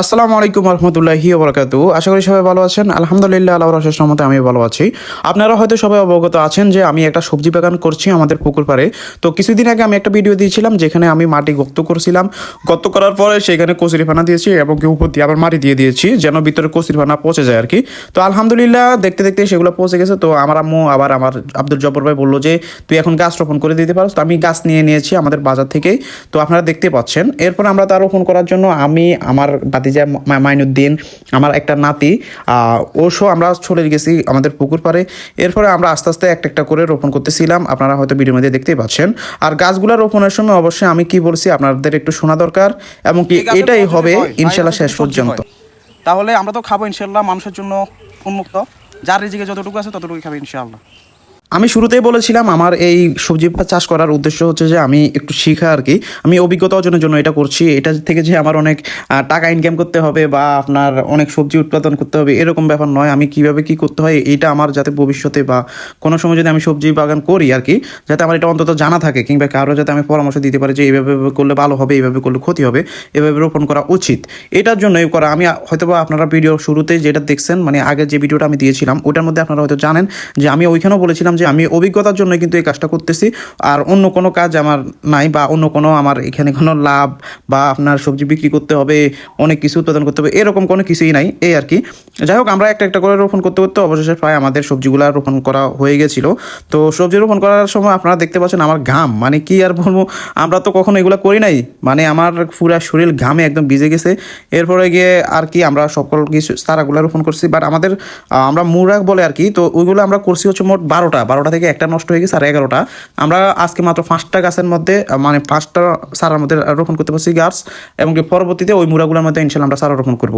আসসালামু আলাইকুম রহমতুল্লাহি বরকাত আশা করি সবাই ভালো আছেন। আলহামদুলিল্লাহ আল্লাহ রশেষ রহমতে আমি ভালো আছি। আপনারা হয়তো সবাই অবগত আছেন যে আমি একটা সবজি বাগান করছি আমাদের পুকুর পাড়ে। তো কিছুদিন আগে আমি একটা ভিডিও দিয়েছিলাম যেখানে আমি মাটি গর্ত করছিলাম। গর্ত করার পরে সেখানে কচুরিফানা দিয়েছি এবং উপর দিয়ে আবার মাটি দিয়ে দিয়েছি যেন ভিতরে কচুরিফানা পচে যায় আর কি তো আলহামদুলিল্লাহ, দেখতে দেখতে সেগুলো পচে গেছে। তো আমার আম্মু আবার আমার আব্দুল জব্বর ভাই বলল যে, তুই এখন গাছ রোপণ করে দিতে পারো? তো আমি গাছ নিয়ে নিয়েছি আমাদের বাজার থেকেই। তো আপনারা দেখতে পাচ্ছেন। এরপর আমরা তা রোপণ করার জন্য আমি আমার ভাতিজা মাইনুদ্দিন আমার একটা নাতি ও সহ আমরা চলে গেছি আমাদের পুকুর পাড়ে। এরপরে আমরা আস্তে আস্তে একটা একটা করে রোপণ করতেছিলাম। আপনারা হয়তো ভিডিওর মধ্যে দেখতেই পাচ্ছেন। আর গাছগুলো রোপণের সময় অবশ্যই আমি কি বলছি আপনাদের একটু শোনা দরকার এবং কি এটাই হবে ইনশাল্লাহ শেষ পর্যন্ত। তাহলে আমরা তো খাব ইনশাল্লাহ মানুষের জন্য উন্মুক্ত। যার রিজিকে যতটুকু আছে ততটুকু খাবে ইনশাআল্লাহ। আমি শুরুতেই বলেছিলাম, আমার এই সবজি চাষ করার উদ্দেশ্য হচ্ছে যে আমি একটু শিখা আর কি। আমি অভিজ্ঞতা অর্জনের জন্য এটা করছি। এটা থেকে যে আমার অনেক টাকা ইনকাম করতে হবে বা আপনার অনেক সবজি উৎপাদন করতে হবে, এরকম ব্যাপার নয়। আমি কীভাবে কি করতে হয়, এটা আমার যাতে ভবিষ্যতে বা কোনো সময় যদি আমি সবজি বাগান করি আর কি, যাতে আমার এটা অন্তত জানা থাকে কিংবা কারও যাতে আমি পরামর্শ দিতে পারি যে এইভাবে করলে ভালো হবে, এইভাবে করলে ক্ষতি হবে, এভাবে রোপণ করা উচিত। এটার জন্যই করা, আমি হয়তোবা আপনারা ভিডিও শুরুতে যেটা দেখছেন মানে আগের যে ভিডিওটা আমি দিয়েছিলাম, ওটার মধ্যে আপনারা হয়তো জানেন যে আমি ওইখানেও বলেছিলাম যে আমি অভিজ্ঞতার জন্য কিন্তু এই কাজটা করতেছি। আর অন্য কোনো কাজ আমার নাই বা অন্য কোনো আমার এখানে কোনো লাভ বা আপনার সবজি বিক্রি করতে হবে, অনেক কিছু উৎপাদন করতে হবে, এরকম কোনো কিছুই নাই, এই আর কি। যাই হোক, আমরা একটা একটা করে রোপণ করতে করতে অবশেষে প্রায় আমাদের সবজিগুলো রোপণ করা হয়ে গেছিল। তো সবজি রোপণ করার সময় আপনারা দেখতে পাচ্ছেন আমার ঘাম মানে কি আর বলব, আমরা তো কখনো এগুলো করি নাই মানে আমার পুরা শরীর ঘামে একদম ভিজে গেছে। এরপরে গিয়ে আর কি আমরা সকল কিছু, চারাগুলো রোপণ করছি বাট আমাদের আমরা মুরাক বলে আর কি, তো ওইগুলো আমরা করছি হচ্ছে মোট বারোটা। বারোটা থেকে একটা নষ্ট হয়ে গেছে আর এগারোটা। আমরা আজকে মাত্র পাঁচটা গাছের মধ্যে মানে পাঁচটা সারার মধ্যে রোপণ করতে পারছি গাছ, এবং পরবর্তীতে ওই মুরাগুলোর মধ্যে ইনশাল্লাহ আমরা সারা রোপণ করব।